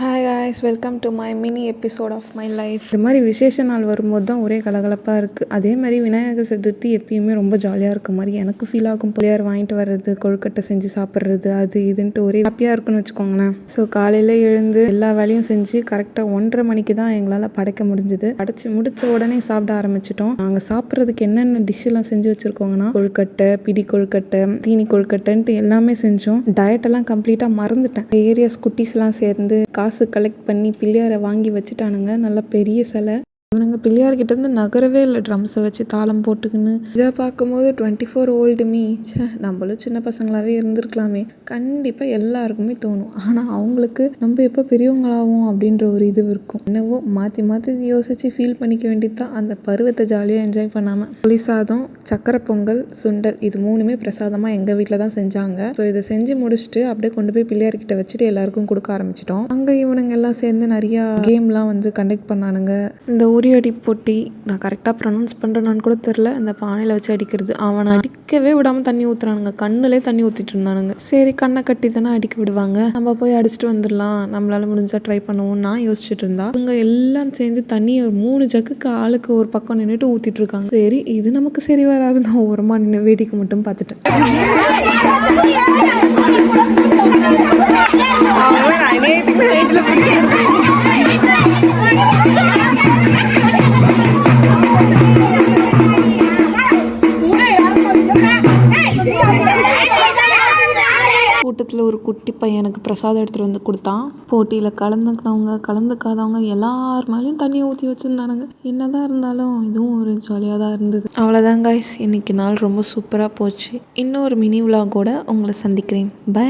Hi guys welcome to my mini episode of my life இந்த மாதிரி விசேஷ நாள் வரும்போது தான் ஒரே கலகலப்பாக இருக்குது அதே மாதிரி விநாயகர் சதுர்த்தி எப்பயுமே ரொம்ப ஜாலியாக இருக்க மாதிரி எனக்கு ஃபீல் ஆகும். பிள்ளையார் வாங்கிட்டு வர்றது கொழுக்கட்டை செஞ்சு சாப்பிட்றது அது இதுன்ட்டு ஒரே ஹாப்பியாக இருக்குன்னு வச்சுக்கோங்களேன். ஸோ காலையில் எழுந்து எல்லா வேலையும் செஞ்சு கரெக்டாக ஒன்றரை மணிக்கு தான் எங்களால் படைக்க முடிஞ்சுது. படைச்சு முடித்த உடனே சாப்பிட ஆரம்பிச்சிட்டோம். நாங்கள் சாப்பிட்றதுக்கு என்னென்ன டிஷ்ஷெல்லாம் செஞ்சு வச்சுருக்கோங்கன்னா கொழுக்கட்டை பிடி கொழுக்கட்டை தீனி கொழுக்கட்டைன்ட்டு எல்லாமே செஞ்சோம். டயட் எல்லாம் கம்ப்ளீட்டாக மறந்துட்டேன். ஏரியாஸ் குட்டீஸ்லாம் சேர்ந்து காசு கலெக்ட் பண்ணி பிள்ளையாரை வாங்கி வச்சுட்டானுங்க. நல்ல பெரிய சிலை. இவனுங்க பிள்ளையார்கிட்ட இருந்து நகரவே இல்லை ட்ரம்ஸை வச்சு தாளம் போட்டுக்கின்னு. இதை பார்க்கும்போது டுவெண்ட்டி ஃபோர் ஓல்டு மீ சே நம்மளும் சின்ன பசங்களாகவே இருந்திருக்கலாமே. கண்டிப்பாக எல்லாருக்குமே தோணும். ஆனால் அவங்களுக்கு நம்ம எப்போ பெரியவங்களாகும் அப்படின்ற ஒரு இது இருக்கும். என்னவோ மாற்றி மாற்றி யோசித்து ஃபீல் பண்ணிக்க வேண்டியது தான் அந்த பருவத்தை ஜாலியாக என்ஜாய் பண்ணாமல் புளி சாதம் சக்கரை பொங்கல் சுண்டல் இது மூணுமே பிரசாதமாக எங்கள் வீட்டில் தான் செஞ்சாங்க. ஸோ இதை செஞ்சு முடிச்சுட்டு அப்படியே கொண்டு போய் பிள்ளையார்கிட்ட வச்சுட்டு எல்லாருக்கும் கொடுக்க ஆரம்பிச்சிட்டோம். அங்கே இவனுங்க எல்லாம் சேர்ந்து நிறையா கேம்லாம் வந்து கண்டக்ட் பண்ணானுங்க. இந்த உரியடி போட்டி நான் கரெக்டாக ப்ரொனவுன்ஸ் பண்ணுறேன்னு கூட தெரில இந்த பானையில் வச்சு அடிக்கிறது அவனை அடிக்கவே விடாமல் தண்ணி ஊற்றுறானுங்க கண்ணுலே தண்ணி ஊற்றிட்டு இருந்தானுங்க சரி கண்ணை கட்டி தானே அடிக்க விடுவாங்க நம்ம போய் அடிச்சுட்டு வந்துடலாம் நம்மளால் முடிஞ்சால் ட்ரை பண்ணுவோம் நான் யோசிச்சுட்டு இருந்தா இவங்க எல்லாம் சேர்ந்து தண்ணியை ஒரு மூணு ஜக்குக்கு ஆளுக்கு ஒரு பக்கம் நின்றுட்டு ஊற்றிட்டு இருக்காங்க சரி இது நமக்கு சரி வராது நான் ஓரமாக நின்று வேடிக்கை மட்டும் பார்த்துட்டேன் கூட்டத்தில் ஒரு குட்டி பையனுக்கு பிரசாதம் எடுத்துகிட்டு வந்து கொடுத்தான். போட்டியில் கலந்துக்கினவங்க கலந்துக்காதவங்க எல்லார் மேலேயும் தண்ணியை ஊற்றி வச்சுருந்தானுங்க. என்னதான் இருந்தாலும் இதுவும் ஒரு ஜாலியாக தான் இருந்தது. அவ்வளோதான் காய்ஸ் இன்னைக்கு நாள் ரொம்ப சூப்பராக போச்சு. இன்னும் ஒரு மினி விலாகோட உங்களை சந்திக்கிறேன். பை